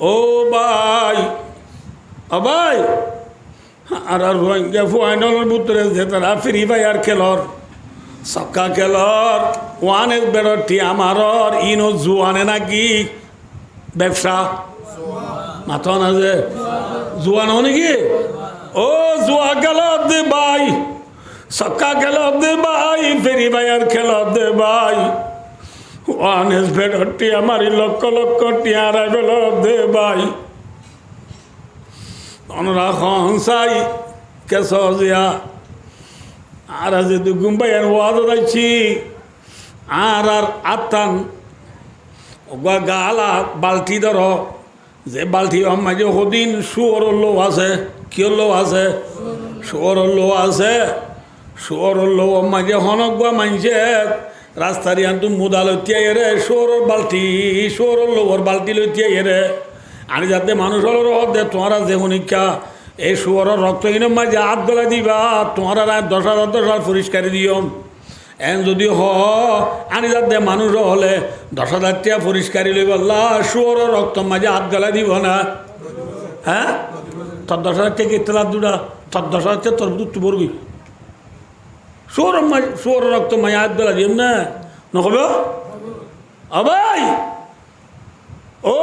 ও ও ভাই, আর আর রোহিঙ্গা ফাইনালের ভিতরে যে তারা ফ্রি ফায়ার খেলর সক্কা খেলর, ওয়ানে বেড়টি আমারর, ইনো জুয়ানে নাকি ব্যবসা? মাথা না যে জুয়ান নাকি? ও জুয়া গেল দে ভাই সক্কা খেল দে ভাই ফেরি ভাইয়ার খেল দে ভাই। বেড়টি আমার লক্ষ লক্ষ টিয়ারা গেল দে ভাই। অনরা হংসাই কেস আর আজ দুগুম ভাইয়ার ওয়াদ যাচ্ছি আর আর আত্মান গালা বালতি ধর। যে বালতি মাঝে সদিন শুয়র লো আছে। কিয় লো আছে? শুয়র লো আছে। শুয়র লো মাঝে হনগুয়া মানছে রাস্তার ইয়ান্তু মুদা লইতিয়াই রে শুয়র বালতি শুয়র লোর বালতি লইতিয়াই রে। আর যাতে মানুষ হল দে, তোমারা যে হনিকা এই শুয়র রক্তহীন মাঝে হাত গলা দিবা, তোমারা দশ হাজার দশ হাজার পরিষ্কার দিও। এন যদি হ আনি যাতে মানুষ হলে দশ হাজার টিয়া পরিষ্কারই লইব আল্লাহ শুয়োর রক্ত মাঝে হাত গলা দিব না। হ্যাঁ? তোর দশ হাজার টিয়া কেতলা দুটা? তোর দশ হাজার টিয়া তোর দুধ পড়বি মাঝে শুয়োর রক্ত মাঝে হাত গলা দিম না নকবে অবাই ও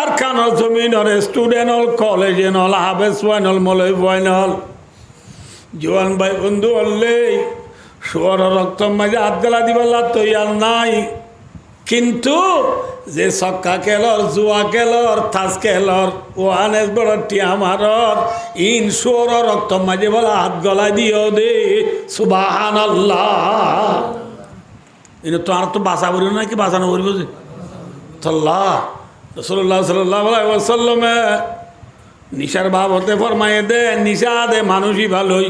আর জমিন স্টুডেন্ট হল কলেজ নল হাবেস ওয়াইনল মলয় ওয়াইনল জোয়ান ভাই বন্ধু হল্লেই সোর রক্ত মাঝে হাত গেলা দিবার তৈয়ার নাই। কিন্তু যে সক্কা কেলর জুয়া কেলর থাস কেলর ও আনেস বড়টি আমারর ইন শুয়ার রক্ত মাঝে বলা হাত গলা দিও দে সুবাহান আল্লাহ ইন তো আর তো বাসা করিব নাকি বাঁচানো করিব যে? সাল্লাহ সাল্লাহ সাল্লামে নিশার ভাব হতে ফরমায়ে দে, নিশা দে মানুষই ভালোই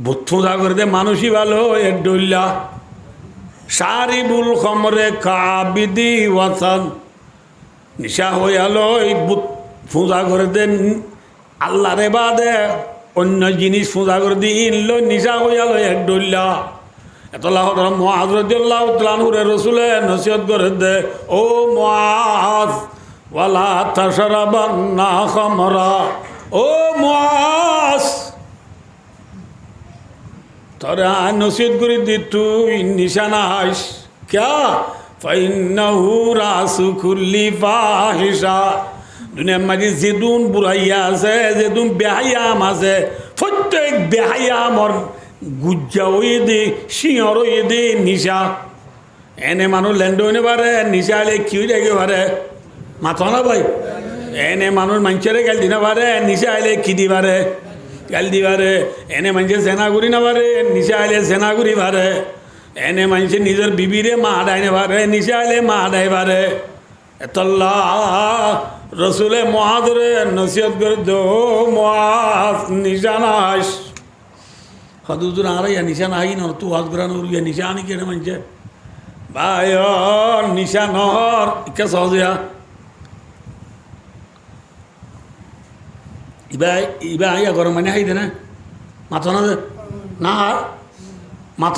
বুথুদা করে দে মানুষই ভালো এর ডইল্লা সারিবুল খমরে কাবিদি ওয়াসান। নিশা হয়ে আলো এই বুথ ফুঁজা করে দে আল্লাহ রে বাদে অন্য জিনিস ফুঁজা করে দি ইনলো, নিশা হয়ে আলো এক ডইল্লা এতলা মহাজরদুল্লাহ উতলানহুরে রসুলে নসিহত করে দে, ও মহাজ ওয়ালা তাশরাবান না খামরা, ও মহাজ তোরা নসিহত করে দি, তুই নিশানা হাস। ক্যা? ফাইন্নাহু রাসু কুল্লি ফাহিশা। দুনিয়ার মাঝে যেদুন বুড়াইয়া আছে, যেদুন বেহাইয়াম আছে, প্রত্যেক বেহাইয়ামর গুজ্জা ওই দে সিংহর ওই দে, নিশা। এনে মানুষ ল্যান্ড হইনে পারে, নিশা হলে কি দেখে পারে? মাথা না ভাই? এনে মানুষ মানুষেরে গেল দিনা পারে, নিশা আইলে কি দি পারে? গেল দি পারে এনে মানুষের সেনা ঘুরি না পারে নিশা আইলে সেনা ঘুরি পারে এনে মানুষের নিজের বিবিরে মা আদায় না পারে নিশা আইলে মা আদায় পারে এতল্লা রসুলে মহাদরে নসিহত করে দো মহাজ নিশানাস হদুদুর আড়াইয়া নিশান আই ন তু হাত গ্রান উড়িয়া নিশা আনি কেন মানছে ভাই নিশা নহর কে সহজিয়া ইবা ইবা আইয়া গরম মানে হাই দে না মাথা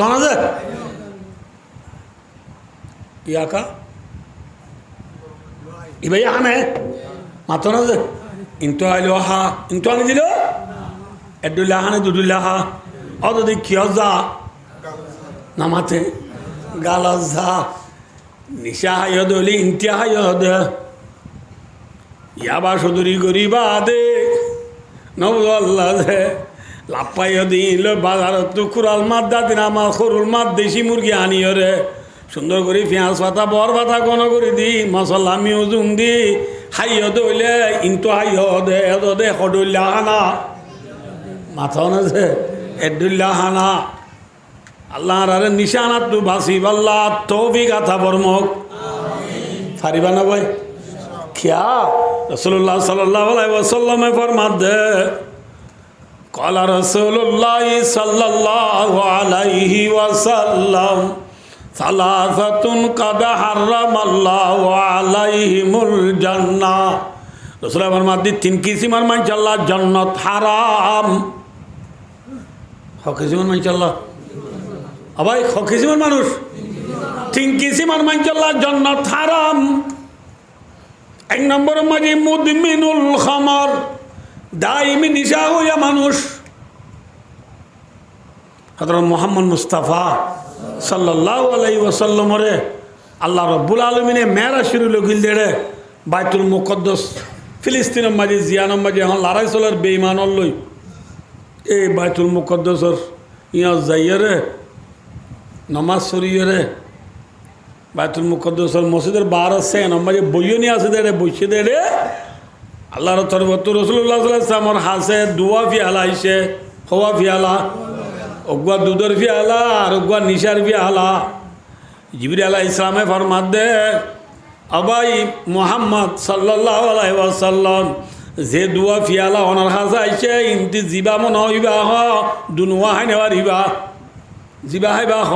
না ইয়াকা। ইয়া মাথা না দে ইন্তু আইলো হা ইন্তু আনি দিল। এডুল্লা হানে দুদুল্লা হা অদি কিয় যা। যা। নিশা গরিবা দে। নবল্লা দে লাপ্পাইয় দিল বাজারত তো কুরাল মাত দিন আমার সরুল মাত দেশি মুরগি আনিও রে। সুন্দর করে পেঁয়াজ পাতা, বর পাতা কোন করে দি, মশলা আমিও জুম দি, হাইয় দইলে ইন্তু হাইয় দে দে সদুল্লা হানা। মাথাও না যে এডুল্লা হানা। আল্লাহ আরে নিশানাত তু বাসিব আল্লাহ তৌফিক আথা বর্মক। ফারিবা না ভাই? খিয়া রসুল্লাহ সাল্লাহ ওসাল্লামে ফরমাত দে قال رسول الله صلى الله عليه وسلم ثلاثة قد حرم الله عليهم الجنة রসুল আমার মাদি তিন কিসিমার মানছে আল্লাহ জন্নত হারাম হকিসিমান মানছে আল্লাহ আবাই হকিসিমান মানুষ তিন কিসিমার মানছে আল্লাহ জন্নত হারাম এক নম্বর মাঝে মুদমিনুল খামর, দাইমি নিশা হইয়া মানুষ। হজরত মোহাম্মদ মুস্তাফা সাল্লাহ আলাই আল্লাহ রব্বুল আলমিনে মেয়েরা শুরু লখিল দেড়ে বাইতুল মুকদ্দস, ফিলিস্তিনের মাঝে, জিয়ানোর মাঝে, এখন লড়াই চলার বেইমানর লই। এই বাইতুল মুকদ্দসর ইয়া যাইয়ে রে, নমাজ সরিয়ে রে বাইতুল মুকদ্দসর মসজিদের বার আছে মাঝে বইও নিয়ে আসে দেড়ে বসে দেড়ে। আল্লাহর তরবত রসুল্লাহ সাল্লামর হাসে, দুয়া ফিয়ালা আইসে হওয়া ফিয়ালা অগুয়া দুধর ফিয়ালা, আর অগুয়া নিশার ফিয়ালা। জিবির আলাহ ইসলামে ফরমাদ দে, আবাই মোহাম্মদ সাল্লাহ আলাইসাল্লাম যে দুয়া ফিয়ালা অনার হাসে আইসে ইন্তি জিবা মন হইবা হ, দুনুয়া হাই নেওয়ার হিবা জিবা হাইবা হ।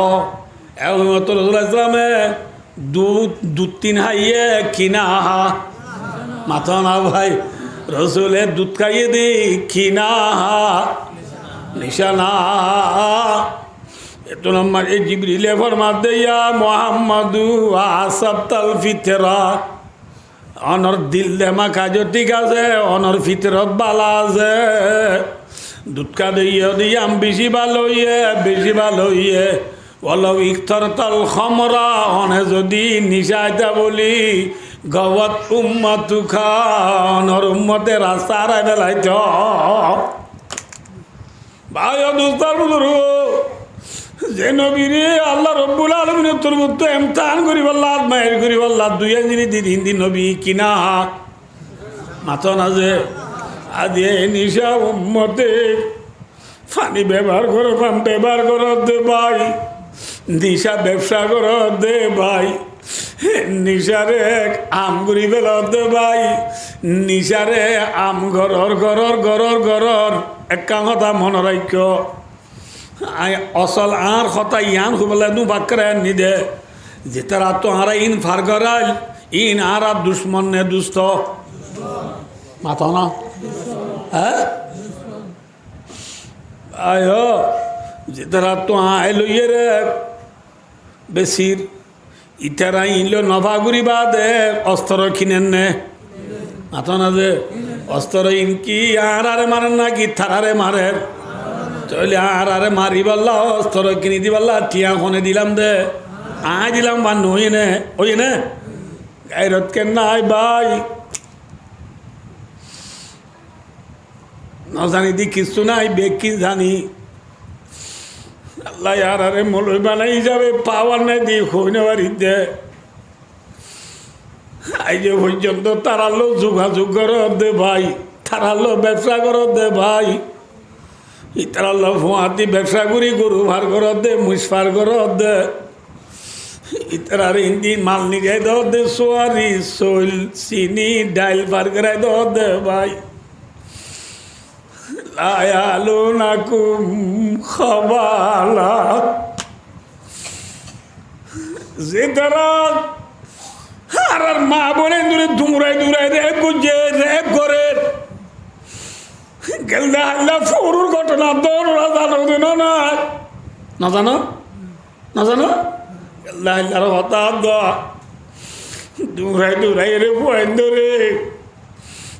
এত রসুল ইসলামে দু দু তিন হাইয়ে কিনা? আহা মাথা না ভাই, রসুলে দুধ খাইয়ে দি, কিনা? নিশানা। এত নম্বর এই জিবরিলে ফরমাত দিয়া মোহাম্মদু আসাবতাল ফিতরা। অনর দিল দেমা কাজ ঠিক আছে, অনর ফিতরত বালা আছে। দুধকা দিয়ে দিয়াম বেশি ভালো ইয়ে বেশি ভালো ইয়ে অলপ ইখতর তাল খমরা, অনে যদি নিশাইতা বলি গবত উম্মতু খানর উম্মতে রাস্তা আড়াই বেলাই তো ভাই দোস্তার বুজুর্গ, যে নবীরে আল্লাহ রব্বুল আলমিন তোর মতো এমতান করি বললা মায়ের করি বললা, দুই দিনই দিন হিন্দি নবী কিনা। মাথা না যে আজে নিশা উম্মতে পানি ব্যবহার করো ব্যবহার করো ভাই। নিশা ব্যবসা করো দে ভাই। নিশারে আম ঘুরি বেল দে ভাই। নিশারে আম ঘরর ঘরর ঘরর ঘরর একা কথা রাখ্য অসল আর কথা ইয়ান খুবলে নু বাক্রে নিদে যে তারা তো আরা ইন ফার করাল ইন আর দুশ্মন নে দুস্থ। মাথা না? হ্যাঁ? আয়ো যে তারা তো আইলো ইয়ে রে বেশির। ইতারা ইনলো নভাগুড়ি বাদে অস্ত্র কিনেন নে। মাথা না যে অস্ত্র ইন কি আর আরে মারেন না কি থারারে মারেন। চলে আর আরে মারি পাল্লা অস্ত্র কিনে দি পাল্লা টিয়া খনে দিলাম দে। আয় দিলাম বা নই নে ওই নে। গাইরত কেন নাই ভাই? নজানি দি কিছু নাই বেগ কি জানি। আল্লাহ আর আরে মলই বানাই যাবে, পাওয়ার নাই দি হইনে বাড়িতে। আই যে পর্যন্ত তারালো যোগাযোগ করো দে ভাই, তারালো ব্যবসা করো দে ভাই। ইতার আল্লাহ ফুয়াতি ব্যবসা করি, গরু ভার করো দে মুস পার করো দে। ইতার হিন্দি মাল নিগাই দে, সোয়ারি সোল চিনি, ডাইল পার করাই দে ভাই। লায়ালু নাকুম খবালা। যে তারা আর আর মা বলে দূরে দুমরাই দুরাই রেপ গুজে রেপ করে গেলদা হাল্লা ফৌরুর ঘটনা দৌড় জানো দিন না না জানো? না জানো? গেলদা হাল্লার হঠাৎ দুমরাই দুরাই রে ভয় ধরে।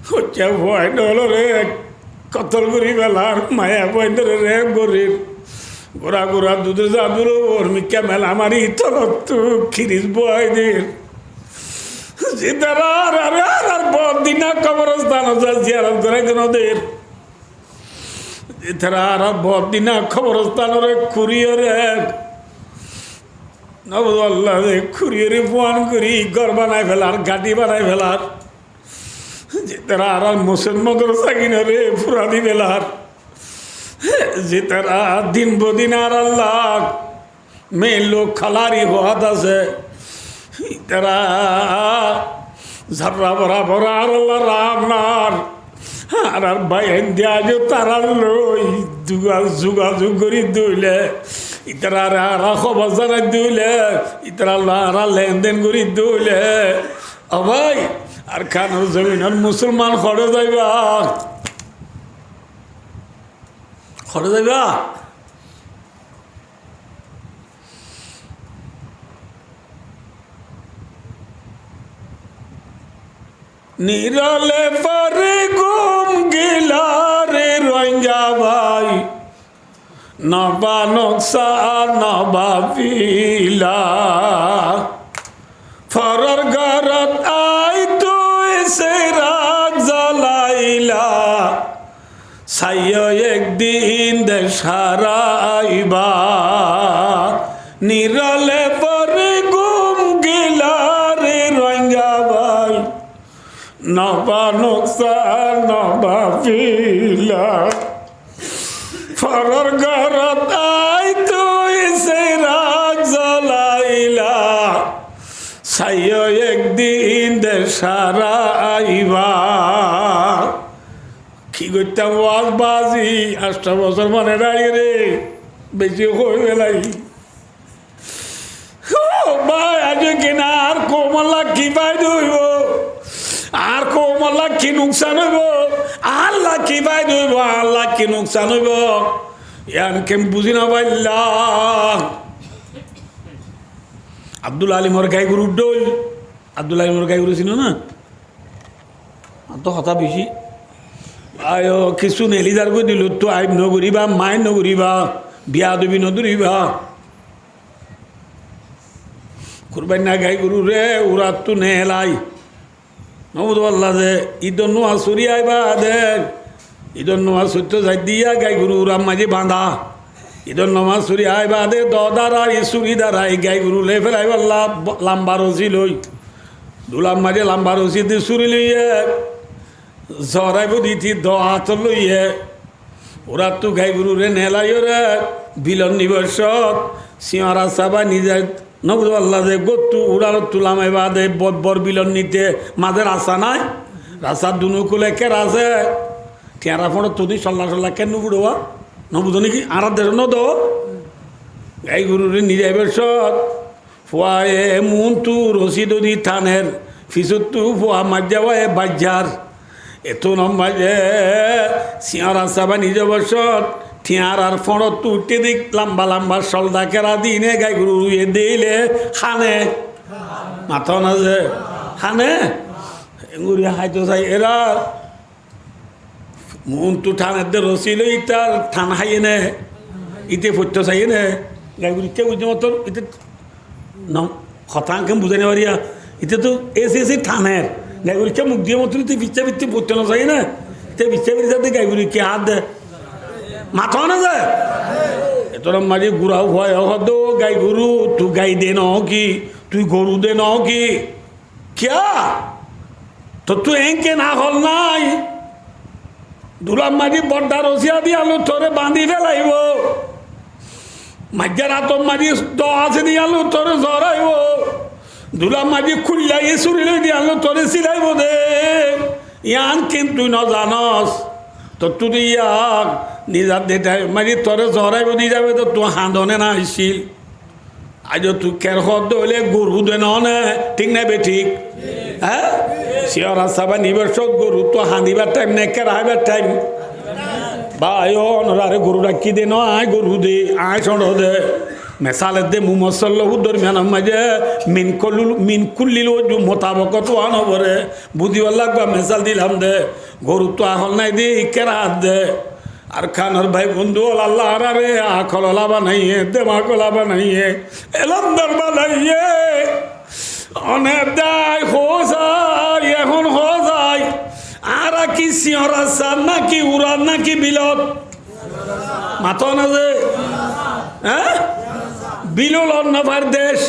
হচ্ছে ভয় রে। কতল করি বেলার, মায়া ভয় ধরে রে গরিব। গোড়া গোড়া দুধের জাদুর ওর মিকা মেলা মারি তলত খিরিস বয় দিয়ে সীতারার আরে আর আর বদিনা কবরস্থান জিয়ারত করে ওদের। এছাড়া আর বদিনা কবরস্থানের খুরিয়রে নবদুল্লাহ খুরিয়রে ফোন করি, ঘর বানাই ফেলার, গাড়ি বানাই ফেলার। যে তারা আর আর মুসলমান সাকিনরে ফুরাদি ফেলার যে তারা দিন বদিন আর আল্লাহ মেয়ে লোক খালারি হওয়াত আছে তারা ঝাপড়া ভরা ভরা আর আল্লাহ রামনার আর আর ভাই দিয়া যে তারা লই যোগাযোগ করি দইলে ইতারা আর খবর জানাই দইলে ইতারা আর লেনদেন করি দইলে ও ভাই আর খানোর জমিনের মুসলমান খড়ে যাইবা। খড়ে যাইবা? নিরলে পরে গুম গিলারে রঞ্জা ভাই। নবা নকশা, নবা পিলা ফরর ঘরত সাইয় একদিন দেশারাইবা নিরলে পরে গুম গিলারে ভাই। নবা নকশা নবা পিলা ফরর আই তুই সে রাগ জ্বলাইলা। সাইয় একদিন দেশারা আইবা কি করতাম ওয়াজ বাজি? আটটা বছর মানে দাঁড়িয়ে রে, বেশি হয়ে কিনা আর কোমলা কি পাই দইব আর কোমলা কি নুকসান হইব? আল্লাহ কি পাই দইব আল্লাহ কি নুকসান হইব? ইয়ান কেম বুঝি না পাইলা আব্দুল আলিমর গাই গরুর ডোল আব্দুল আলিমর গাই গরু ছিল না? তো হতা বেশি। আয় কিছু নেলিদার করে দিল তো আইব নগরিবা মায় নগরিবা বিয়া দেবী নদরিবা কুরবান না গাই গরু রে ওরা তো নেলাই নবুদ আল্লাহ দে ঈদর নোয়া সরি আইবা দেন ঈদর নোয়া সত্য যাই দিয়া গাই গরু ওরা মাঝে বাঁধা ঈদর নমা সুরি আইবা দে দদারা দারা এই গাই গরু লে ফেলাই বল্লা লাম্বা রসি লই দুলাম মাঝে লাম্বা রসি দি সুরি লইয়ে জরাইব দিতি দ হাত লইয়ে, ওরা তো গাই গরু রে নেলাই রে বিলন নিবসত, সিঁহরা সাবা নিজে, নবুদ আল্লাহ দে গত্তু উড়াল তুলাম এবার দে বর বিলন নিতে মাঝে রাস্তা নাই রাস্তার দুনু কুলে কে রাসে টিয়ারা ফোন তুদি সল্লা সল্লা কেন বুড়োয়া নবুদ নাকি আর দেশ নদ গাই গরু রে নিজে বেসত, ফুয়ায়ে মুন তু রসিদ থানের, ফিসুত তু ফুয়া মাজ্জাওয়া এ বাজ্জার এত নম্বাজে সিঁহরা সাবা নিজে বসত ঠিয়ার আর ফড়ত তু উঠতে দিক, লম্বা লম্বা সলদা কেরা দিনে গাই গরু রুয়ে দিলে খানে মাথা না যে খানে এগুড়ি হাইতো চাই এরা। মন তু থানের দে রসিল ইটার থান হাইয়ে নে। ইতে ফত্য চাইয়ে নে। গাই গরু কে বুঝতে মতো ইতে ন শতাংশ বুঝাই নেবারিয়া ইতে তো এসে এসে থানের গাইগুলিকে মুখ দিয়ে মতো তুই বিচ্ছা বিচ্ছি পড়তে না চাই না তে বিচ্ছা বিচ্ছা গাইগুলি কে হাত দে মাথা না যায় এতটা মাঝে গুড়াও ভয় হদ গাই গরু তুই গাই দে ন কি তুই গরু দে ন কি কিয়া তো তুই এঁকে না হল নাই দুলাম মাঝি বড্ডা রসিয়া দিয়ে আলু তোরে বাঁধি ফেলাইব মাঝে রাতম মাঝি দ আছে দিয়ে আলু তোরে জরাইব দুলাম মাঝি খুললাই চুরিলে দিয়ে আলু তোরে চিলাইব দে ইয়ান কিন্তু নজানস তো তুই ইয়াক নিজার দেটাই মাঝি তোরে জরাইব দি যাবে, তো তুই হাঁদনে না আসছিল আজ তুই কের হদ হলে গরু দে নে ঠিক নাই বে ঠিক? হ্যাঁ? শিয়র আসাবা নিবেশক গরু তো হাঁদিবার টাইম নে কের হাইবার টাইম ভাই, অনরারে গরু রাখি দে ন আয়, গরু দে, আয় সড় দে। মেসালে দে মু মসল্লহু দরমিয়ান মাঝে মিন কল্লু, মিন কুল্লিল ওজু মোতাবক তো আন বরে বুঝিবার লাগবা মেসাল দিলাম দে, গরু তো আহল নাই দে কেরা হাত দে। আর খানার ভাই বন্ধু, আল্লাহ রে, আখলা বানাইয়ে দেমাকলা বানাইয়ে এলন্দর বানাইয়ে। অনেক দায়, হো যায়, এখন হো যায়। আর কি সিঁহরা সার নাকি উড়ার নাকি বিলত? মাথা না যে হ্যাঁ? বিলুল অন্নভার দেশ।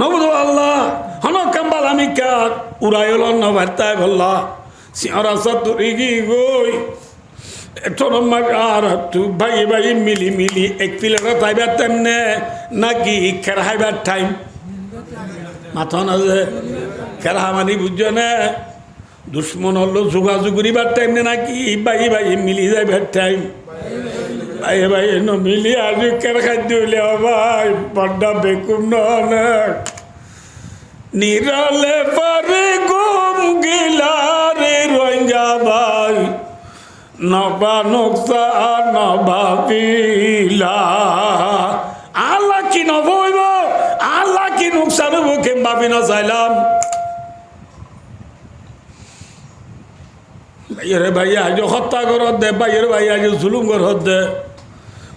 নবুদ আল্লাহ হন কাম্বাল আমি কাক উড়াইল অন্নভার তাই বললা তুই কি গই? আর তু ভাই ভাই মিলি মিলি, এক পিলার তাইবার তেমনে, নাকি খেরহাইবার টাইম মাথা না যে খেরহা মানি বুঝছ না। দুশ্মন হলো যোগাযোগ করিবার টাইম নাকি ভাই ভাই মিলি যাইবার টাইম ভাই ভাই ন মিলি আজ কের খাদ্য হইলে ভাই বড্ডা বেকুম না নিরলে পারে গুম গিলারে ভাই নবা নকশা নবা পিলা আল্লাহ কি নবইব আল্লাহ কি নুকসান হইব কেম ভাবি না চাইলাম ভাইয়ের ভাই আজ হত্যা করত দে ভাইয়ের ভাই আজ জুলুম করত দে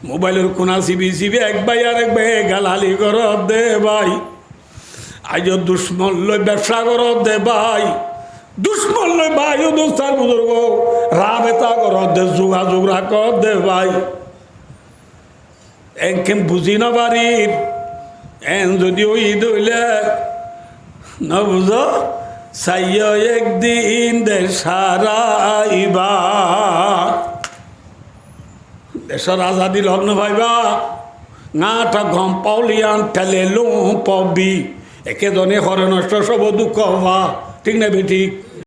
মোবাইলের কোনা সিবি সিবি এক ভাই আর এক ভাই গালালি করত দে ভাই। আজ দুশ্মন লই ব্যবসা করত দে ভাই। দুশ্মন লই ভাই ও দোস্তার বুজুর্গ রাবেতা করত দে, যোগাযোগ রাখত দে ভাই। এনকেম বুঝি না বাড়ির, এন যদি ঈদ হইলে না বুঝ? সাইয় একদিন দেশারাইবা দেশের আজাদি লগ্ন ভাইবা। নাটা গম পাউলিয়ান ঠেলে লুম পবি। একেজনে হরে নষ্ট সব দুঃখ হবা ঠিক না বে ঠিক